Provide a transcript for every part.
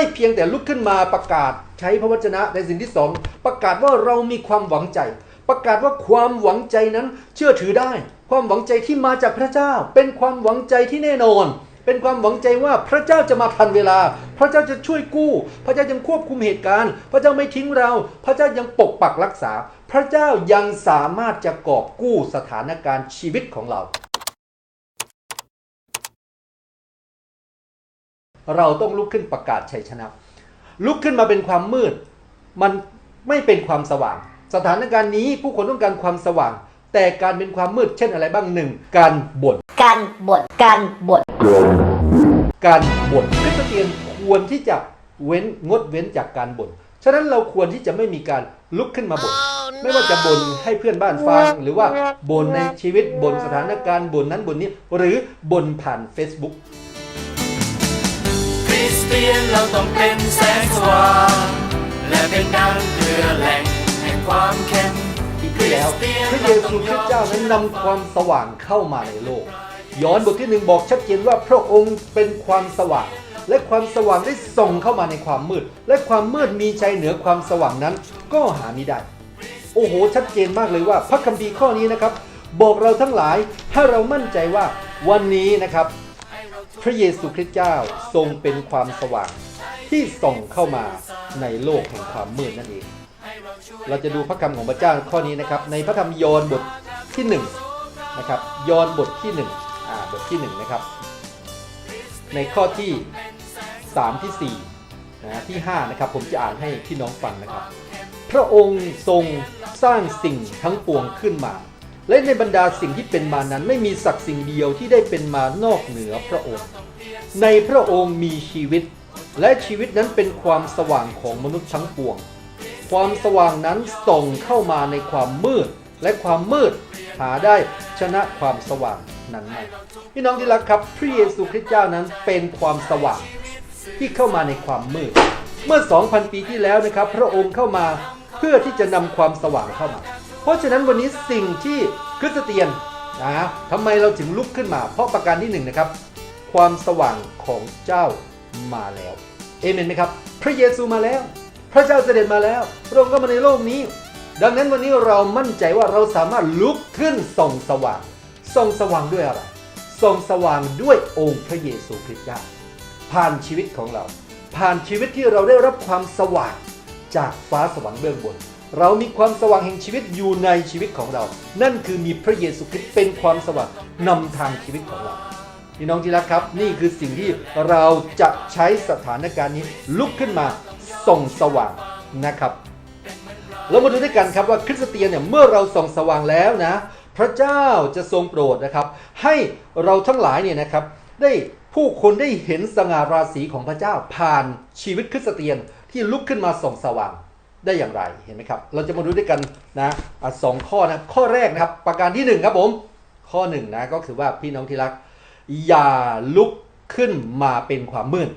ไม่เพียงแต่ลุกขึ้นมาประกาศใช้พระวจนะในสิ่งที่สองประกาศว่าเรามีความหวังใจ ประกาศว่าความหวังใจนั้นเชื่อถือได้ ความหวังใจที่มาจากพระเจ้า เป็นความหวังใจที่แน่นอน เป็นความหวังใจว่าพระเจ้าจะมาทันเวลา พระเจ้าจะช่วยกู้ พระเจ้ายังควบคุมเหตุการณ์ พระเจ้าไม่ทิ้งเรา พระเจ้ายังปกปักรักษา พระเจ้ายังสามารถจะกอบกู้สถานการณ์ชีวิตของเรา เราต้องลุกขึ้นประกาศชัยชนะ ลุกขึ้นมาเป็นความมืด มันไม่เป็นความสว่าง สถานการณ์นี้ผู้คนต้องการความสว่าง แต่การเป็นความมืดเช่นอะไรบ้างหนึ่งการบ่นการบ่นการบ่นการบ่นคริสเตียนควรที่จะเว้นงดเว้นจากการบ่นฉะนั้นเราควรที่จะไม่มีการลุกขึ้นมาบ่นไม่ว่าจะบ่นให้เพื่อนบ้านฟัง หรือว่าบ่นในชีวิตบ่นสถานการณ์บ่นนั้นบ่นนี้ หรือบ่นผ่าน Facebook คริสเตียนเราต้องเป็นแสงสว่างและเป็นดังเรือแหล่งแห่งความเข้มปีที่แล้วพระเยซูคริสต์เจ้านั้นนำความสว่างเข้ามาในโลก ย้อนบทที่หนึ่งบอกชัดเจนว่าพระองค์เป็นความสว่าง และความสว่างได้ส่งเข้ามาในความมืด และความมืดมีใจเหนือความสว่างนั้น ก็หาไมิได้ โอ้โห ชัดเจนมากเลยว่า พระคัมภีร์ข้อนี้นะครับ บอกเราทั้งหลายให้เรามั่นใจว่าวันนี้นะครับ พระเยซูคริสต์เจ้าทรงเป็นความสว่างที่ส่องเข้ามาในโลกแห่งความมืดนั่นเอง เราจะดูพระคำของพระเจ้าข้อนี้นะครับ ในพระธรรมยอห์นบทที่1นงนะครับยอห์นบทที่1อ่าบทที่1นะครับ ในข้อที่3ที่4นะที่5นะครับ ผมจะอ่านให้พี่น้องฟังนะครับ พระองค์ทรงสร้างสิ่งทั้งปวงขึ้นมา และในบรรดาสิ่งที่เป็นมานั้นไม่มีสักสิ่งเดียวที่ได้เป็นมานอกเหนือพระองค์ ในพระองค์มีชีวิต และชีวิตนั้นเป็นความสว่างของมนุษย์ทั้งปวง ความสว่างนั้นส่องเข้ามาในความมืด และความมืดหาได้ชนะความสว่างนั้นไม่พี่น้องที่รักครับพระเยซูคริสต์เจ้านั้นเป็นความสว่างที่เข้ามาในความมืด เมื่อ 2,000 ปีที่แล้วนะครับ พระองค์เข้ามาเพื่อที่จะนำความสว่างเข้ามา เพราะฉะนั้นวันนี้สิ่งที่คริสเตียนนะทำไมเราถึงลุกขึ้นมา เพราะประการที่หนึ่งนะครับ ความสว่างของเจ้ามาแล้วเอเมนไหมครับ พระเยซูมาแล้ว พระเจ้าเสด็จมาแล้วพระองค์ก็มาในโลกนี้ ดังนั้นวันนี้เรามั่นใจว่าเราสามารถลุกขึ้นส่องสว่างส่องสว่างด้วยอะไรส่องสว่างด้วยองค์พระเยซูคริสต์เจ้ผ่านชีวิตของเรา ผ่านชีวิตที่เราได้รับความสว่างจากฟ้าสวรรค์เบื้องบน เรามีความสว่างแห่งชีวิตอยู่ในชีวิตของเรา นั่นคือมีพระเยซูคริสต์เป็นความสว่างนำทางชีวิตของเราพี่น้องที่รักครับ นี่คือสิ่งที่เราจะใช้สถานการณ์นี้ลุกขึ้นมาส่องสว่างนะครับเรามาดูด้วยกันครับว่าคริสเตียนเนี่ยเมื่อเราส่องสว่างแล้วนะ พระเจ้าจะทรงโปรดนะครับ ให้เราทั้งหลายเนี่ยนะครับ ได้ผู้คนได้เห็นสง่าราศีของพระเจ้าผ่านชีวิตคริสเตียนที่ลุกขึ้นมาส่องสว่าง ได้อย่างไรเห็นไหมครับ เราจะมาดูด้วยกันนะอะสองข้อนะข้อแรกนะครับ ประการที่หนึ่งครับผม ข้อหนึ่งนะก็คือว่าพี่น้องที่รัก อย่าลุกขึ้นมาเป็นความมืด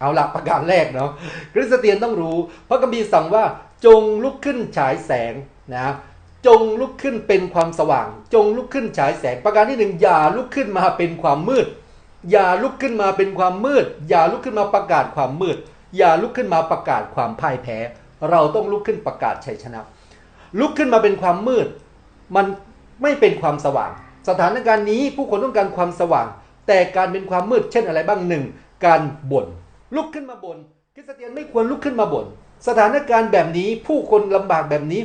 เอาละประการแรกเนาะคริสเตียนต้องรู้ พระคัมภีร์สั่งว่าจงลุกขึ้นฉายแสงนะจงลุกขึ้นเป็นความสว่าง จงลุกขึ้นฉายแสง ประการที่หนึ่งอย่าลุกขึ้นมาเป็นความมืด อย่าลุกขึ้นมาเป็นความมืด อย่าลุกขึ้นมาประกาศความมืด อย่าลุกขึ้นมาประกาศความพ่ายแพ้ เราต้องลุกขึ้นประกาศชัยชนะ ลุกขึ้นมาเป็นความมืด มันไม่เป็นความสว่าง สถานการณ์นี้ผู้คนต้องการความสว่าง แต่การเป็นความมืดเช่นอะไรบ้างหนึ่งการบ่นลุกขึ้นมาบน่นคริสเตียนไม่ควรลุกขึ้นมาบน่นสถานการณ์แบบนี้ผู้คนลำบากแบบนี้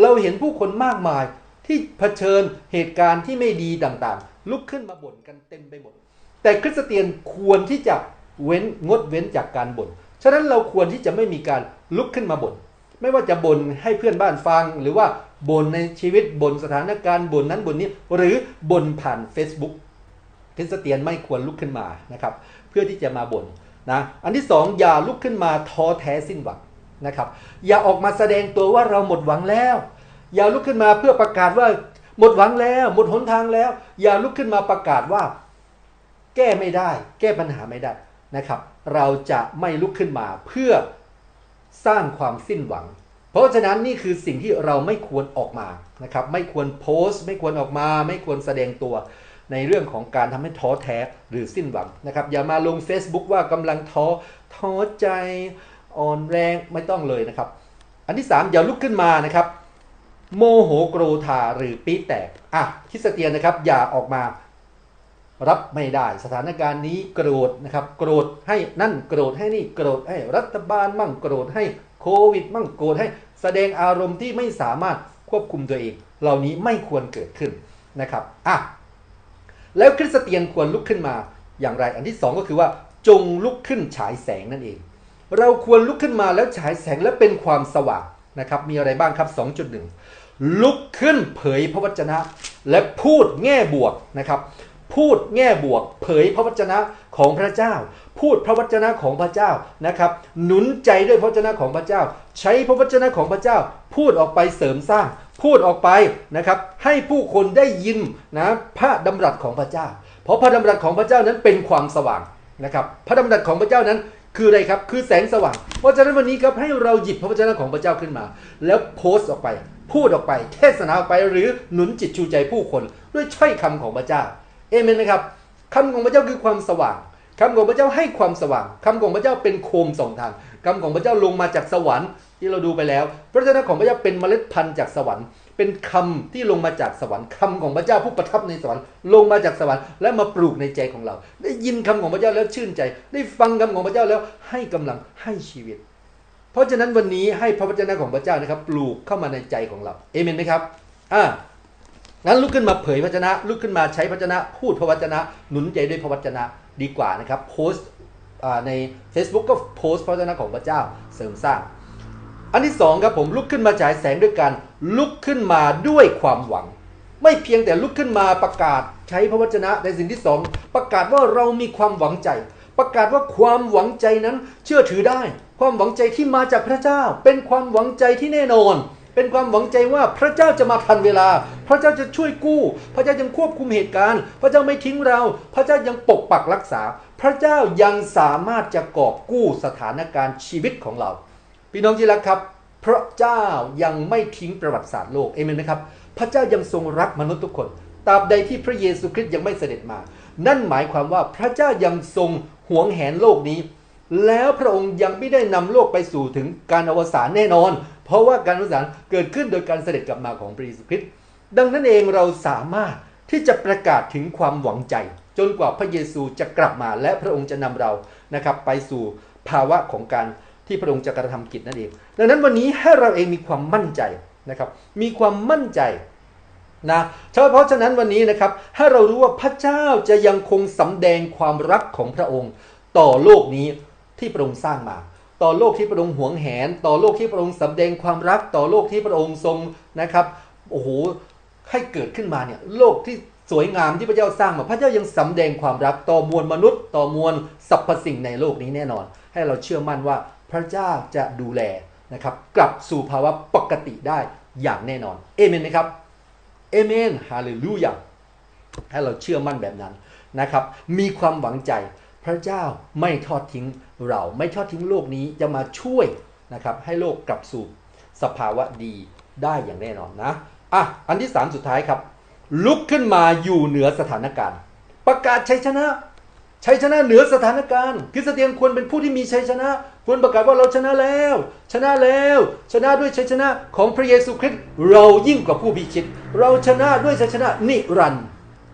เราเห็นผู้คนมากมายที่เผชิญเหตุการณ์ที่ไม่ดีต่างๆ ลุกขึ้นมาบ่นกันเต็มไปหมด แต่คริสเตียนควรที่จะเว้นงดเว้นจากการบ่น ฉะนั้นเราควรที่จะไม่มีการ ลุกขึ้นมาบ่นไม่ว่าจะบ่นให้เพื่อนบ้านฟัง หรือว่าบ่นในชีวิตบ่นสถานการณ์บ่นนั้นบ่นนี้ หรือบ่นผ่าน Facebook คริสเตียนไม่ควรลุกขึ้นมานะครับเพื่อที่จะมาบ่นนะอันที่สองอย่าลุกขึ้นมาท้อแท้สิ้นหวังนะครับอย่าออกมาแสดงตัวว่าเราหมดหวังแล้ว อย่าลุกขึ้นมาเพื่อประกาศว่าหมดหวังแล้ว หมดหนทางแล้ว อย่าลุกขึ้นมาประกาศว่า แก้ไม่ได้ แก้ปัญหาไม่ได้นะครับ เราจะไม่ลุกขึ้นมาเพื่อ สร้างความสิ้นหวัง เพราะฉะนั้นนี่คือสิ่งที่เราไม่ควรออกมานะครับไม่ควรโพสต์ ไม่ควรออกมา ไม่ควรแสดงตัวในเรื่องของการทำให้ท้อแท้หรือสิ้นหวังนะครับอย่ามาลง Facebook ว่ากำลังท้อท้อใจอ่อนแรงไม่ต้องเลยนะครับ อันที่ 3 อย่าลุกขึ้นมานะครับ โมโหโกรธาหรือปีแตกอะคิสเตียนนะครับ อย่าออกมา รับไม่ได้ สถานการณ์นี้โกรธนะครับ โกรธให้นั่นโกรธให้นี่โกรธให้รัฐบาลมั่งโกรธให้โควิด มั่งโกรธให้ แสดงอารมณ์ที่ไม่สามารถควบคุมตัวเอง เหล่านี้ไม่ควรเกิดขึ้นนะครับอะแล้วคริสเตียนควรลุกขึ้นมาอย่างไร อันที่สองก็คือว่าจงลุกขึ้นฉายแสงนั่นเอง เราควรลุกขึ้นมาแล้วฉายแสงและเป็นความสว่างนะครับ มีอะไรบ้างครับ 2.1 ลุกขึ้นเผยพระวจนะ และพูดแง่บวกนะครับ พูดแง่บวก เผยพระวจนะของพระเจ้า พูดพระวจนะของพระเจ้านะครับ หนุนใจด้วยพระวจนะของพระเจ้า ใช้พระวจนะของพระเจ้า พูดออกไปเสริมสร้าง พูดออกไปนะครับ ให้ผู้คนได้ยินนะพระดำรัสของพระเจ้า เพราะพระดำรัสของพระเจ้านั้นเป็นความสว่างนะครับ พระดำรัสของพระเจ้านั้นคืออะไรครับ คือแสงสว่าง เพราะฉะนั้นวันนี้ครับให้เราหยิบพระวจนะของพระเจ้าขึ้นมา แล้วโพสต์ออกไป พูดออกไป เทศนาออกไป หรือหนุนจิตชูใจผู้คน ด้วยถ้อยคำของพระเจ้า เอเมนไหมครับคำของพระเจ้าคือความสว่างคำของพระเจ้าให้ความสว่างคำของพระเจ้าเป็นโคมสองทางคำของพระเจ้าลงมาจากสวรรค์ที่เราดูไปแล้ว พระวจนะของพระเจ้าเป็นเมล็ดพันธุ์จากสวรรค์ เป็นคำที่ลงมาจากสวรรค์คำของพระเจ้าผู้ประทับในสวรรค์ลงมาจากสวรรค์และมาปลูกในใจของเรา ได้ยินคำของพระเจ้าแล้วชื่นใจ ได้ฟังคำของพระเจ้าแล้วให้กำลังให้ชีวิต เพราะฉะนั้นวันนี้ให้พระวจนะของพระเจ้านะครับ ปลูกเข้ามาในใจของเราเอเมนไหมครับอ่า งั้นลุกขึ้นมาเผยพระวจนะ ลุกขึ้นมาใช้พระวจนะ พูดพระวจนะ หนุนใจด้วยพระวจนะดีกว่านะครับโพสต์ใน Facebook ก็โพสต์พระวจนะของพระเจ้าเสริมสร้าง อันที่สองครับผมลุกขึ้นมาฉายแสงด้วยกันลุกขึ้นมาด้วยความหวัง ไม่เพียงแต่ลุกขึ้นมาประกาศใช้พระวจนะในสิ่งที่สองประกาศว่าเรามีความหวังใจ ประกาศว่าความหวังใจนั้นเชื่อถือได้ ความหวังใจที่มาจากพระเจ้า เป็นความหวังใจที่แน่นอน เป็นความหวังใจว่าพระเจ้าจะมาทันเวลา พระเจ้าจะช่วยกู้ พระเจ้ายังควบคุมเหตุการณ์ พระเจ้าไม่ทิ้งเรา พระเจ้ายังปกปักรักษา พระเจ้ายังสามารถจะกอบกู้สถานการณ์ชีวิตของเรา พี่น้องที่รักครับ พระเจ้ายังไม่ทิ้งประวัติศาสตร์โลกเอเมนไหมครับ พระเจ้ายังทรงรักมนุษย์ทุกคนตราบใดที่พระเยซูคริสต์ยังไม่เสด็จมา นั่นหมายความว่าพระเจ้ายังทรงหวงแหนโลกนี้ แล้วพระองค์ยังไม่ได้นำโลกไปสู่ถึงการอวสานแน่นอน เพราะว่าการอวสานเกิดขึ้นโดยการเสด็จกลับมาของพระเยซูคริสต์ดังนั้นเองเราสามารถที่จะประกาศถึงความหวังใจ จนกว่าพระเยซูจะกลับมาและพระองค์จะนำเรานะครับไปสู่ภาวะของการที่พระองค์จะกระทำกิจนั่นเอง ดังนั้นวันนี้ให้เราเองมีความมั่นใจนะครับ มีความมั่นใจนะเฉพาะฉะนั้นวันนี้นะครับให้เรารู้ว่าพระเจ้าจะยังคงสำแดงความรักของพระองค์ ต่อโลกนี้ที่พระองค์สร้างมา ต่อโลกที่พระองค์หวงแหน ต่อโลกที่พระองค์สำแดงความรักต่อโลกที่พระองค์ทรงนะครับโอ้โหให้เกิดขึ้นมาเนี่ยโลกที่สวยงามที่พระเจ้าสร้างมาพระเจ้ายังสำแดงความรักต่อมวลมนุษย์ ต่อมวลสรรพสิ่งในโลกนี้แน่นอน ให้เราเชื่อมั่นว่าพระเจ้าจะดูแลนะครับกลับสู่ภาวะปกติได้อย่างแน่นอนเอเมนไหมครับเอเมนฮาเลลูยาให้เราเชื่อมั่นแบบนั้นนะครับมีความหวังใจ พระเจ้าไม่ทอดทิ้งเราไม่ทอดทิ้งโลกนี้จะมาช่วยนะครับให้โลกกลับสู่สภาวะดีได้อย่างแน่นอนนะอะอันที่สามสุดท้ายครับ ลุกขึ้นมาอยู่เหนือสถานการณ์ ประกาศชัยชนะชัยชนะเหนือสถานการณ์คริสเตียนควรเป็นผู้ที่มีชัยชนะ ควรประกาศว่าเราชนะแล้ว ชนะแล้ว ชนะด้วยชัยชนะของพระเยซูคริสต์เรายิ่งกว่าผู้พิชิต เราชนะด้วยชัยชนะนิรันดร์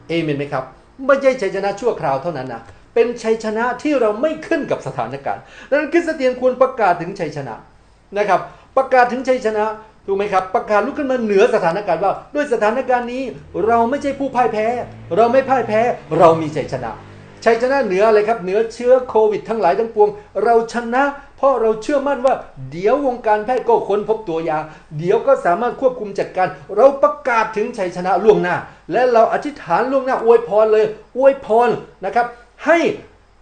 เอเมนไหมครับ ไม่ใช่ชัยชนะชั่วคราวเท่านั้นนะ เป็นชัยชนะที่เราไม่ขึ้นกับสถานการณ์ดังนั้นคริสเตียนควรประกาศถึงชัยชนะนะครับประกาศถึงชัยชนะถูกไหมครับประกาศลุกขึ้นมาเหนือสถานการณ์ว่า ด้วยสถานการณ์นี้เราไม่ใช่ผู้พ่ายแพ้ เราไม่พ่ายแพ้ เรามีชัยชนะชัยชนะเหนืออะไรครับเหนือเชื้อโควิดทั้งหลายทั้งปวง เราชนะ เพราะเราเชื่อมั่นว่า เดี๋ยววงการแพทย์ก็ค้นพบตัวยา เดี๋ยวก็สามารถควบคุมจัดการ เราประกาศถึงชัยชนะล่วงหน้า และเราอธิษฐานล่วงหน้าอวยพรเลยอวยพรนะครับ ให้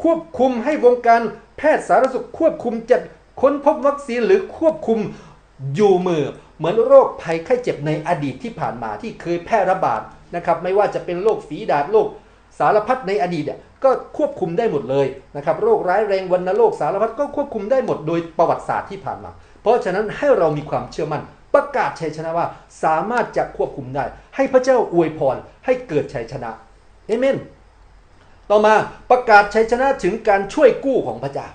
ควบคุมให้วงการแพทย์สาธารณสุขควบคุมจัดค้นพบวัคซีนหรือควบคุมอยู่มือ เหมือนโรคภัยไข้เจ็บในอดีตที่ผ่านมาที่เคยแพร่ระบาดนะครับไม่ว่าจะเป็นโรคฝีดาษโรคสารพัดในอดีตเนี่ยก็ควบคุมได้หมดเลยนะครับโรคร้ายแรงวัณโรคสารพัดก็ควบคุมได้หมดโดยประวัติศาสตร์ที่ผ่านมา เพราะฉะนั้นให้เรามีความเชื่อมั่นประกาศชัยชนะว่าสามารถจะควบคุมได้ ให้พระเจ้าอวยพรให้เกิดชัยชนะเอเมน ต่อมาประกาศชัยชนะถึงการช่วยกู้ของพระเจ้า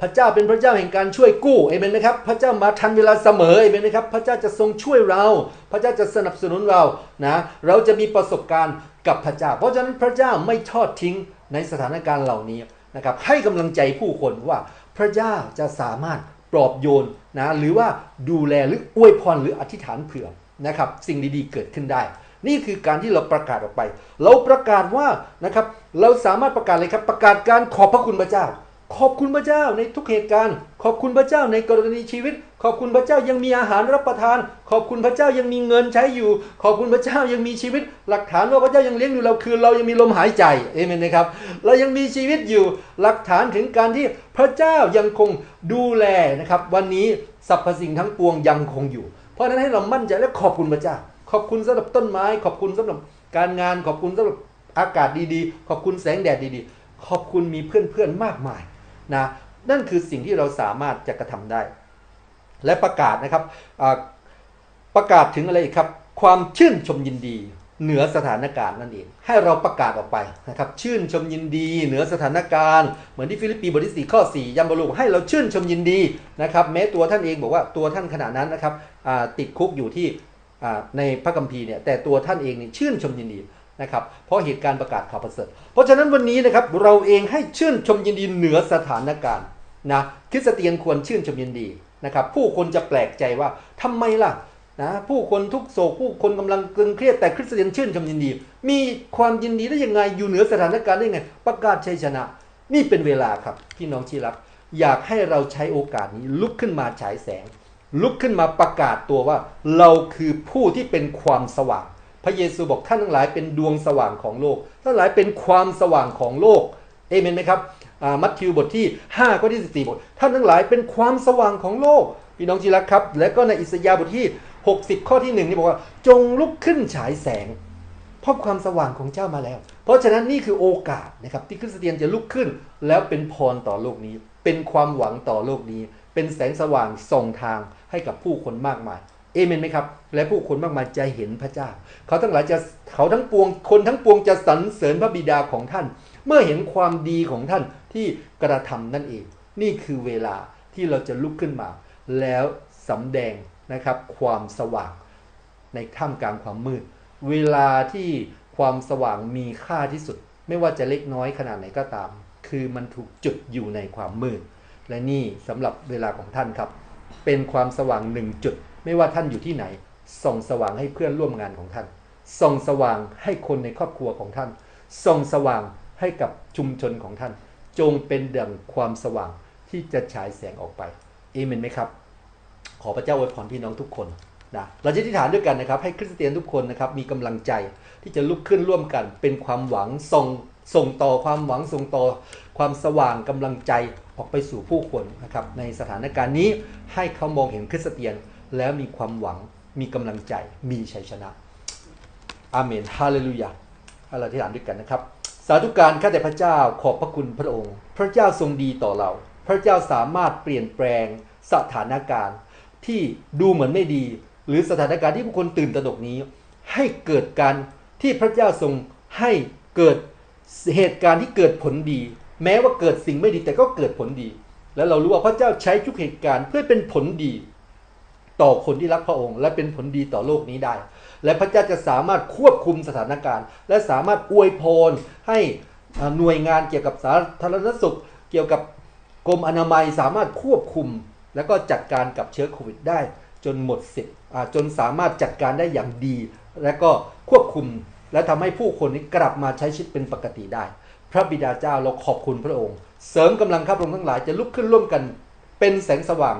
พระเจ้าเป็นพระเจ้าแห่งการช่วยกู้เอเมนนะครับ พระเจ้ามาทันเวลาเสมอเอเมนนะครับ พระเจ้าจะทรงช่วยเรา พระเจ้าจะสนับสนุนเรานะ เราจะมีประสบการณ์กับพระเจ้า เพราะฉะนั้นพระเจ้าไม่ทอดทิ้งในสถานการณ์เหล่านี้นะครับให้กำลังใจผู้คนว่าพระเจ้าจะสามารถปลอบโยนนะหรือว่าดูแลหรืออวยพรหรืออธิษฐานเผื่อนะครับ สิ่งดีๆเกิดขึ้นได้ นี่คือการที่เราประกาศออกไป เราประกาศว่านะครับเราสามารถประกาศเลยครับประกาศการขอบพระคุณพระเจ้า ขอบคุณพระเจ้าในทุกเหตุการณ์ ขอบคุณพระเจ้าในกรณีชีวิต ขอบคุณพระเจ้ายังมีอาหารรับประทาน ขอบคุณพระเจ้ายังมีเงินใช้อยู่ ขอบคุณพระเจ้ายังมีชีวิต หลักฐานว่าพระเจ้ายังเลี้ยงดูเราคือเรายังมีลมหายใจเอเมนนะครับเรายังมีชีวิตอยู่หลักฐานถึงการที่พระเจ้ายังคงดูแลนะครับวันนี้สรรพสิ่งทั้งปวงยังคงอยู่ เพราะฉะนั้นให้เรามั่นใจและขอบคุณพระเจ้า ขอบคุณสำหรับต้นไม้ ขอบคุณสำหรับการงานขอบคุณสำหรับอากาศดีๆ ขอบคุณแสงแดดดีๆ ขอบคุณมีเพื่อนๆมากมายนะนั่นคือสิ่งที่เราสามารถจะกระทำได้ และประกาศนะครับประกาศถึงอะไรอีกครับ ความชื่นชมยินดีเหนือสถานการณ์นั่นเอง ให้เราประกาศออกไปนะครับ ชื่นชมยินดีเหนือสถานการณ์ เหมือนที่ฟิลิปปีบทที่4ข้อ 4ยัมบรูให้เราชื่นชมยินดีนะครับ แม้ตัวท่านเองบอกว่าตัวท่านขณะนั้นนะครับติดคุกอยู่ที่ ในพระคัมภีร์เนี่ยแต่ตัวท่านเองนี่ชื่นชมยินดีนะครับเพราะเหตุการณ์ประกาศข่าวประเสริฐ เพราะฉะนั้นวันนี้นะครับเราเองให้ชื่นชมยินดีเหนือสถานการณ์นะคริสเตียนควรชื่นชมยินดีนะครับผู้คนจะแปลกใจว่าทำไมล่ะนะผู้คนทุกโศกผู้คนกำลังตึงเครียดแต่คริสเตียนชื่นชมยินดี มีความยินดีได้ยังไงอยู่เหนือสถานการณ์ได้ยังไง ประกาศชัยชนะ นี่เป็นเวลาครับพี่น้องที่รัก อยากให้เราใช้โอกาสนี้ลุกขึ้นมาฉายแสง ลุกขึ้นมาประกาศตัวว่า เราคือผู้ที่เป็นความสว่าง พระเยซูบอกท่านทั้งหลายเป็นดวงสว่างของโลกท่านทั้งหลายเป็นความสว่างของโลกเอเมนไหมครับมัทธิวบทที่5ข้อที่14บทท่านทั้งหลายเป็นความสว่างของโลกพี่น้องที่รักครับ และก็ในอิสยาห์บทที่ 60 ข้อที่1นี่บอกว่า จงลุกขึ้นฉายแสงเพราะความสว่างของเจ้ามาแล้ว เพราะฉะนั้นนี่คือโอกาสนะครับที่คริสเตียนจะลุกขึ้น แล้วเป็นพรต่อโลกนี้ เป็นความหวังต่อโลกนี้ เป็นแสงสว่างส่องทางให้กับผู้คนมากมายเอเมนไหมครับ และผู้คนมากมายจะเห็นพระเจ้า เขาทั้งหลายจะเขาทั้งปวงคนทั้งปวงจะสรรเสริญพระบิดาของท่าน เมื่อเห็นความดีของท่านที่กระทำนั่นเอง นี่คือเวลาที่เราจะลุกขึ้นมา แล้วสำแดงนะครับความสว่างในท่ามกลางความมืด เวลาที่ความสว่างมีค่าที่สุด ไม่ว่าจะเล็กน้อยขนาดไหนก็ตาม คือมันถูกจุดอยู่ในความมืด และนี่สำหรับเวลาของท่านครับ เป็นความสว่างหนึ่งจุด ไม่ว่าท่านอยู่ที่ไหน ส่องสว่างให้เพื่อนร่วมงานของท่าน ส่องสว่างให้คนในครอบครัวของท่าน ส่องสว่างให้กับชุมชนของท่าน จงเป็นดังความสว่างที่จะฉายแสงออกไปเอเมนไหมครับ ขอพระเจ้าอวยพรพี่น้องทุกคนนะเราจะอธิษฐานด้วยกันนะครับ ให้คริสเตียนทุกคนนะครับมีกำลังใจที่จะลุกขึ้นร่วมกัน เป็นความหวังส่ง ส่งต่อความหวังส่งต่อความสว่างกำลังใจออกไปสู่ผู้คนนะครับในสถานการณ์นี้ให้เขามองเห็นคริสเตียน แล้วมีความหวังมีกำลังใจมีชัยชนะอาเมนฮาเลลูยาเราอธิษฐานด้วยกันนะครับ สาธุการข้าแต่พระเจ้าขอบพระคุณพระองค์ พระเจ้าทรงดีต่อเรา พระเจ้าสามารถเปลี่ยนแปลงสถานการณ์ ที่ดูเหมือนไม่ดี หรือสถานการณ์ที่ผู้คนตื่นตระหนกนี้ ให้เกิดการที่พระเจ้าทรงให้เกิด เหตุการณ์ที่เกิดผลดี แม้ว่าเกิดสิ่งไม่ดีแต่ก็เกิดผลดี แล้วเรารู้ว่าพระเจ้าใช้ทุกเหตุการณ์เพื่อเป็นผลดี ต่อคนที่รักพระองค์ และเป็นผลดีต่อโลกนี้ได้ และพระเจ้าจะสามารถควบคุมสถานการณ์ และสามารถอวยพรให้หน่วยงานเกี่ยวกับสาธารณสุข เกี่ยวกับกรมอนามัยสามารถควบคุม แล้วก็จัดการกับเชื้อโควิดได้ จนหมดสิทธิ์จนสามารถจัดการได้อย่างดี และก็ควบคุม และทำให้ผู้คนนี้กลับมาใช้ชีวิตเป็นปกติได้ พระบิดาเจ้าเราขอบคุณพระองค์ เสริมกำลังข้าพระองค์ทั้งหลายจะลุกขึ้นร่วมกันเป็นแสงสว่าง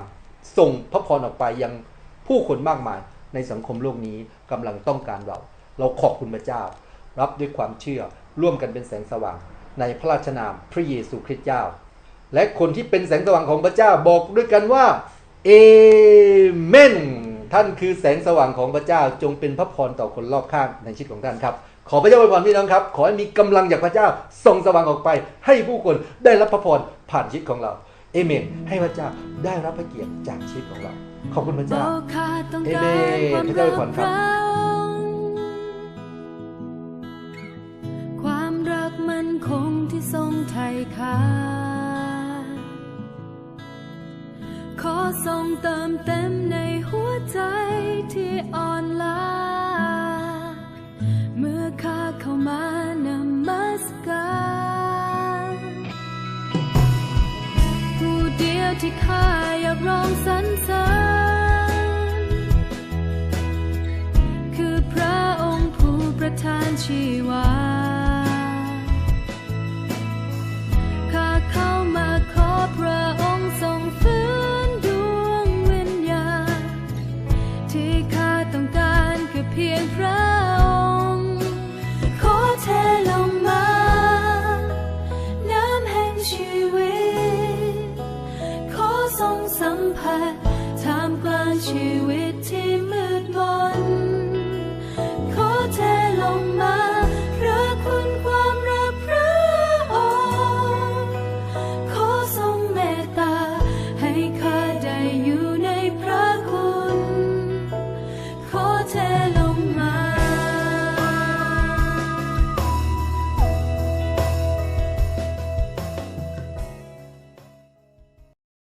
ส่งพระพรออกไปยังผู้คนมากมายในสังคมโลกนี้กำลังต้องการเรา เราขอบคุณพระเจ้า รับด้วยความเชื่อร่วมกันเป็นแสงสว่างในพระราชนามพระเยซูคริสต์เจ้า และคนที่เป็นแสงสว่างของพระเจ้าบอกด้วยกันว่าเอเมน ท่านคือแสงสว่างของพระเจ้าจงเป็นพระพรต่อคนรอบข้างในชีวิตของท่านครับขอพระเจ้าอวยพรพี่น้องครับ ขอให้มีกำลังจากพระเจ้าส่องสว่างออกไป ให้ผู้คนได้รับพระพรผ่านชีวิตของเราเอเมน ให้พระเจ้าได้รับพระเกียรติจากชีวิตของเรา ขอบคุณพระเจ้าบอกขาดต้องเอการเมนความพระเจ้าอวยพรครับเราความคงที่ทรงไทยคา ขอทรงเติมเต็มในหัวใจที่อ่อนล้า เมื่อข้าเข้ามานมัสการผู้เดียวที่ข้าอยากร้องสรรเสริญคือพระองค์ผู้ประทานชีวา อทรงสัมผัสท่ามกลางชีวิตที่มืดมน